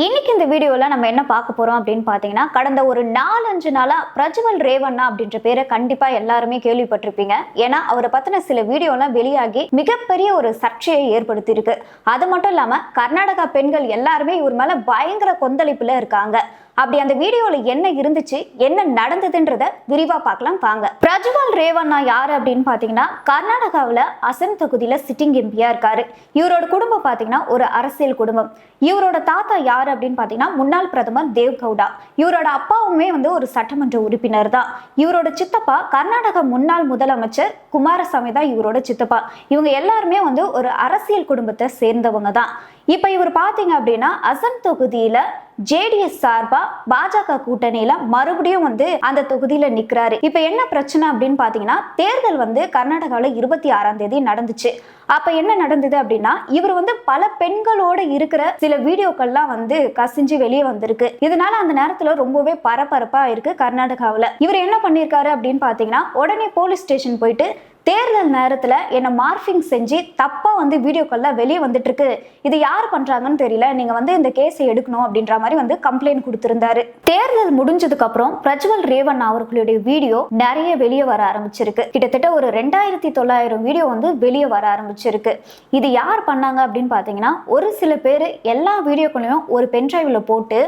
இன்னைக்கு இந்த வீடியோவில் நம்ம என்ன பார்க்க போகிறோம் அப்படின்னு பார்த்தீங்கன்னா கடந்த ஒரு நாலஞ்சு நாளாக பிரஜ்வல் ரேவண்ணா அப்படின்ற பேரை கண்டிப்பாக எல்லாருமே கேள்விப்பட்டிருப்பீங்க. ஏன்னா அவரை பற்றின சில வீடியோலாம் வெளியாகி மிகப்பெரிய ஒரு சர்ச்சையை ஏற்படுத்தியிருக்கு. அது மட்டும் இல்லாமல் கர்நாடகா பெண்கள் எல்லாருமே இவர் மேலே பயங்கர கொந்தளிப்பில் இருக்காங்க. அப்படி அந்த வீடியோல என்ன இருந்துச்சு என்ன நடந்ததுன்றத விரிவா பார்க்கலாம் வாங்க. பிரஜ்வால் ரேவண்ணா யாரு அப்படின்னு பாத்தீங்கன்னா கர்நாடகாவில் அசன் தொகுதியில சிட்டிங் எம்பியா இருக்காரு. இவரோட குடும்பம் பாத்தீங்கன்னா ஒரு அரசியல் குடும்பம். இவரோட தாத்தா யாரு அப்படின்னு பாத்தீங்கன்னா முன்னாள் பிரதமர் தேவ் கவுடா. இவரோட அப்பாவுமே வந்து ஒரு சட்டமன்ற உறுப்பினர் தான். இவரோட சித்தப்பா கர்நாடக முன்னாள் முதலமைச்சர் குமாரசாமி தான் இவரோட சித்தப்பா. இவங்க எல்லாருமே வந்து ஒரு அரசியல் குடும்பத்தை சேர்ந்தவங்க தான். இப்போ இவர் பார்த்தீங்க அப்படின்னா அசன் தொகுதியில் ஜேடிஎஸ் சார்பா பாஜக கூட்டணியில மறுபடியும் வந்து அந்த தொகுதியில நிக்கிறாரு. இப்ப என்ன பிரச்சனை அப்படின்னு பாத்தீங்கன்னா தேர்தல் வந்து கர்நாடகாவில இருபத்தி ஆறாம் தேதி நடந்துச்சு. அப்ப என்ன நடந்தது அப்படின்னா இவர் வந்து பல பெண்களோட இருக்கிற சில வீடியோக்கள்லாம் வந்து கசிஞ்சு வெளியே வந்திருக்கு. இதனால அந்த நேரத்துல ரொம்பவே பரபரப்பா இருக்கு கர்நாடகாவில். இவர் என்ன பண்ணியிருக்காரு அப்படின்னு பாத்தீங்கன்னா உடனே போலீஸ் ஸ்டேஷன் போயிட்டு தேர்தல் நேரத்தில் என்னை மார்ஃபிங் செஞ்சு தப்பாக வந்து வீடியோக்கள்லாம் வெளியே வந்துட்டுருக்கு. இது யார் பண்ணுறாங்கன்னு தெரியல. நீங்கள் வந்து இந்த கேஸை எடுக்கணும் அப்படின்ற மாதிரி வந்து கம்ப்ளைண்ட் கொடுத்துருந்தாரு. தேர்தல் முடிஞ்சதுக்கப்புறம் பிரஜ்வல் ரேவன் அவர்களுடைய வீடியோ நிறைய வெளியே வர ஆரம்பிச்சிருக்கு. கிட்டத்தட்ட ஒரு ரெண்டாயிரத்தி தொள்ளாயிரம் வீடியோ வந்து வெளியே வர ஆரம்பிச்சிருக்கு. இது யார் பண்ணாங்க அப்படின்னு பார்த்தீங்கன்னா ஒரு சில பேர் எல்லா வீடியோக்களையும் ஒரு பென்ட்ரைவில் போட்டு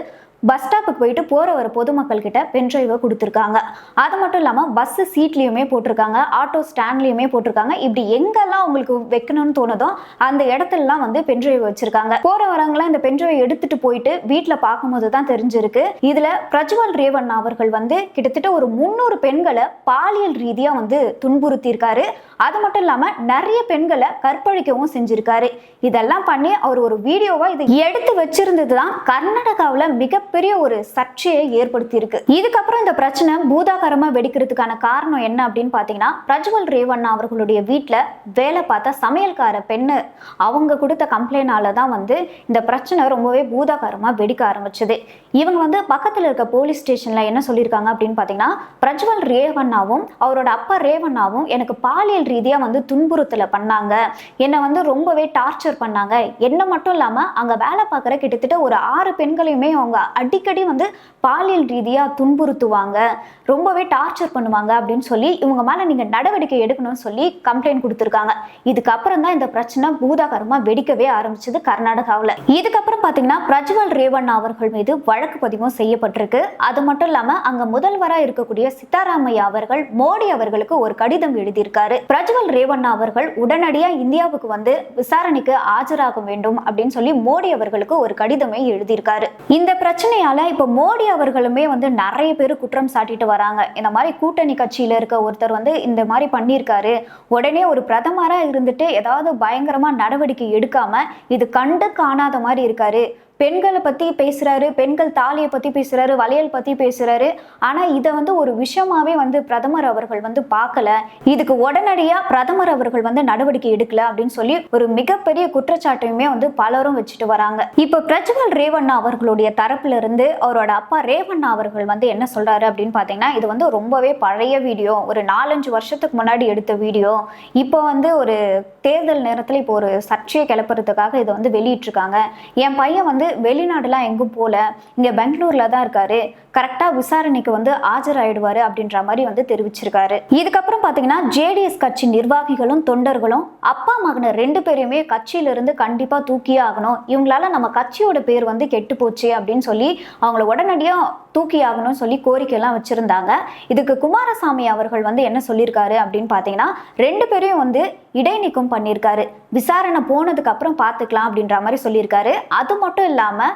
பஸ் ஸ்டாப்புக்கு போயிட்டு போகிற வர பொதுமக்கள் கிட்ட பென்ட்ரைவை கொடுத்துருக்காங்க. அது மட்டும் இல்லாமல் பஸ் சீட்லேயுமே போட்டிருக்காங்க. ஆட்டோ ஸ்டாண்ட்லேயுமே போட்டிருக்காங்க. இப்படி எங்கெல்லாம் உங்களுக்கு வைக்கணும்னு தோணுதோ அந்த இடத்துலலாம் வந்து பென்ட்ரைவ் வச்சிருக்காங்க. போகிற வரவங்களாம் இந்த பென்ட்ரைவை எடுத்துட்டு போயிட்டு வீட்டில் பார்க்கும்போது தான் தெரிஞ்சிருக்கு. இதில் பிரஜ்வல் ரேவன் அவர்கள் வந்து கிட்டத்தட்ட ஒரு முந்நூறு பெண்களை பாலியல் ரீதியாக வந்து துன்புறுத்தியிருக்காரு. அது மட்டும் இல்லாமல் நிறைய பெண்களை கற்பழிக்கவும் செஞ்சிருக்காரு. இதெல்லாம் பண்ணி அவர் ஒரு வீடியோவா இதை எடுத்து வச்சிருந்தது தான் கர்நாடகாவில் மிக மிகப்பெரிய ஒரு சர்ச்சையை ஏற்படுத்தி இருக்கு இதுக்கப்புறம் இந்த பிரச்சனை பூதாகரமா வெடிக்கிறதுக்கான காரணம் என்ன அப்படின்னு பார்த்தீங்கன்னா பிரஜ்வல் ரேவண்ணா அவர்களுடைய வீட்டில் வேலை பார்த்த சமையல்கார பெண்ணு. அவங்க கொடுத்த கம்ப்ளைண்டால தான் வந்து இந்த பிரச்சனை ரொம்பவே பூதாகரமா வெடிக்க ஆரம்பிச்சது. இவங்க வந்து பக்கத்தில் இருக்க போலீஸ் ஸ்டேஷன்ல என்ன சொல்லியிருக்காங்க அப்படின்னு பார்த்தீங்கன்னா பிரஜ்வல் ரேவண்ணாவும் அவரோட அப்பா ரேவண்ணாவும் எனக்கு பாலியல் ரீதியாக வந்து துன்புறுத்தலை பண்ணாங்க. என்னை வந்து ரொம்பவே டார்ச்சர் பண்ணாங்க. என்ன மட்டும் இல்லாமல் அங்கே வேலை பார்க்குற கிட்டத்தட்ட ஒரு ஆறு பெண்களையுமே அவங்க அடிக்கடி வந்து பாலியல் ரீதியாக துன்புறுத்துவாங்க. ரொம்பவே டார்ச்சர் பண்ணுவாங்க அப்படின்னு சொல்லி இவங்க மேலே நீங்கள் நடவடிக்கை எடுக்கணும்னு சொல்லி கம்ப்ளைண்ட் கொடுத்துருக்காங்க. இதுக்கப்புறம் தான் இந்த பிரச்சனை பூதாகரமாக வெடிக்கவே ஆரம்பிச்சது கர்நாடகாவில். இதுக்கப்புறம் பார்த்தீங்கன்னா பிரஜ்வல் ரேவண்ணா அவர்கள் மீது வழக்கு பதிவும் செய்யப்பட்டிருக்கு. அது மட்டும் இல்லாமல் அங்கே முதல்வராக இருக்கக்கூடிய சித்தாராமையா அவர்கள் மோடி அவர்களுக்கு ஒரு கடிதம் எழுதியிருக்காரு. பிரஜ்வல் ரேவண்ணா அவர்கள் உடனடியாக இந்தியாவுக்கு வந்து விசாரணைக்கு ஆஜராக வேண்டும் அப்படின்னு சொல்லி மோடி அவர்களுக்கு ஒரு கடிதமே எழுதியிருக்காரு. இந்த பிரச்சனை பிரச்சனையால இப்போ மோடி அவர்களுமே வந்து நிறைய பேர் குற்றம் சாட்டிட்டு வராங்க. இந்த மாதிரி கூட்டணி கட்சியில் இருக்க ஒருத்தர் வந்து இந்த மாதிரி பண்ணியிருக்காரு. உடனே ஒரு பிரதமராக இருந்துட்டு ஏதாவது பயங்கரமாக நடவடிக்கை எடுக்காமல் இது கண்டு காணாத மாதிரி இருக்காரு. பெண்களை பற்றி பேசுகிறாரு பெண்கள் தாலியை பற்றி பேசுகிறாரு வளையல் பற்றி பேசுகிறாரு ஆனால் இதை வந்து ஒரு விஷயமாவே வந்து பிரதமர் அவர்கள் வந்து பார்க்கல. இதுக்கு உடனடியாக பிரதமர் அவர்கள் வந்து நடவடிக்கை எடுக்கல அப்படின்னு சொல்லி ஒரு மிகப்பெரிய குற்றச்சாட்டையுமே வந்து பலரும் வச்சுட்டு வராங்க. இப்போ பிரஜ்வல் ரேவண்ணா அவர்களுடைய தரப்புல இருந்து அவரோட அப்பா ரேவண்ணா அவர்கள் வந்து என்ன சொல்றாரு அப்படின்னு பார்த்தீங்கன்னா இது வந்து ரொம்பவே பழைய வீடியோ. ஒரு நாலஞ்சு வருஷத்துக்கு முன்னாடி எடுத்த வீடியோ. இப்போ வந்து ஒரு தேர்தல் நேரத்தில் இப்போ ஒரு சர்ச்சையை கிளப்புறதுக்காக இதை வந்து வெளியிட்டிருக்காங்க. என் பையன் வந்து வெளிநாடுலாம் எங்கும் போல இங்கே பெங்களூர்ல தான் இருக்காரு. கரெக்டாக விசாரணைக்கு வந்து ஆஜராயிடுவாரு அப்படின்ற மாதிரி வந்து தெரிவிச்சிருக்காரு. இதுக்கப்புறம் பார்த்தீங்கன்னா ஜேடிஎஸ் கட்சி நிர்வாகிகளும் தொண்டர்களும் அப்பா மகனை ரெண்டு பேரையுமே கட்சியிலிருந்து கண்டிப்பாக தூக்கியே ஆகணும். இவங்களால நம்ம கட்சியோட பேர் வந்து கெட்டு போச்சு அப்படின்னு சொல்லி அவங்கள உடனடியாக தூக்கி ஆகணும்னு சொல்லி கோரிக்கையெல்லாம் வச்சுருந்தாங்க. இதுக்கு குமாரசாமி அவர்கள் வந்து என்ன சொல்லியிருக்காரு அப்படின்னு பார்த்தீங்கன்னா ரெண்டு பேரையும் வந்து இடைநீக்கம் பண்ணியிருக்காரு. விசாரணை போனதுக்கு அப்புறம் பார்த்துக்கலாம் அப்படின்ற மாதிரி சொல்லியிருக்காரு. அது மட்டும் இல்லாமல்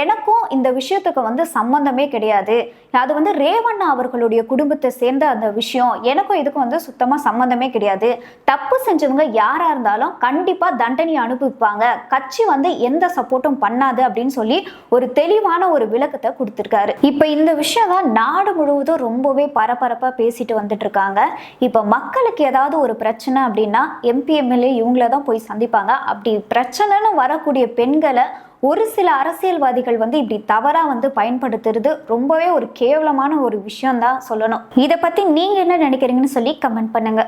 எனக்கும் இந்த விஷயத்துக்கு வந்து சம்மந்தமே கிடையாது. அது வந்து ரேவண்ணா அவர்களுடைய குடும்பத்தை சேர்ந்த அந்த விஷயம் எனக்கும் இதுக்கும் வந்து சுத்தமாக சம்மந்தமே கிடையாது. தப்பு செஞ்சவங்க யாராக இருந்தாலும் கண்டிப்பாக தண்டனை அனுப்பிப்பாங்க கட்சி வந்து எந்த சப்போர்ட்டும் பண்ணாது அப்படின்னு சொல்லி ஒரு தெளிவான ஒரு விளக்கத்தை கொடுத்துருக்காரு. இப்போ இந்த விஷயம் தான் நாடு முழுவதும் ரொம்பவே பரபரப்பாக பேசிட்டு வந்துட்டு இருக்காங்க இப்போ மக்களுக்கு ஏதாவது ஒரு பிரச்சனை அப்படின்னா எம்பி எம்எல்ஏ இவங்கள தான் போய் சந்திப்பாங்க. அப்படி பிரச்சனைன்னு வரக்கூடிய பெண்களை ஒரு சில அரசியல்வாதிகள் வந்து இப்படி தவறாக வந்து பயன்படுத்துறது ரொம்பவே ஒரு கேவலமான ஒரு விஷயம் தான் சொல்லணும். இதை பற்றி நீங்கள் என்ன நினைக்கிறீங்கன்னு சொல்லி கமெண்ட் பண்ணுங்க.